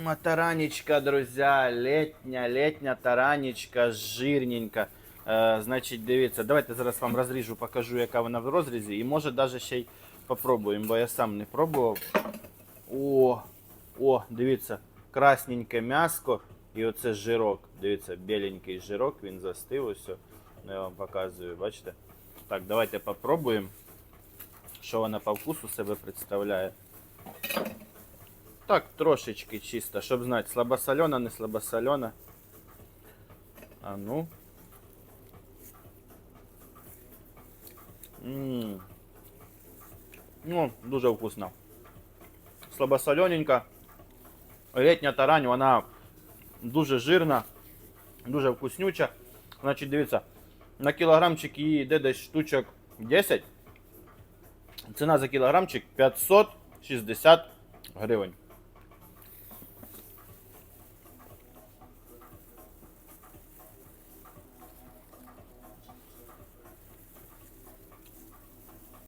М, Таранечка, друзья, летня, летня таранечка, жирненька. Е, значить, дивіться, давайте зараз вам розріжу, покажу, яка вона в розрізі. І може навіть ще й попробуємо, бо я сам не пробував. О, о, дивіться, красненьке м'яско і оце жирок. Дивіться, біленький жирок, він застив. Ось. о. Я вам показую, бачите? Так, давайте попробуємо, що вона по вкусу себе представляє. Так, трошечки чисто, щоб знати, слабосолена, не слабосолена. А ну. М. Ну, дуже вкусно. Слабосолененька. Літня тарань, вона дуже жирна, дуже вкуснюча. Значить, дивіться, на кілограмчик її йде десь штучок 10. Ціна за кілограмчик 560 гривень.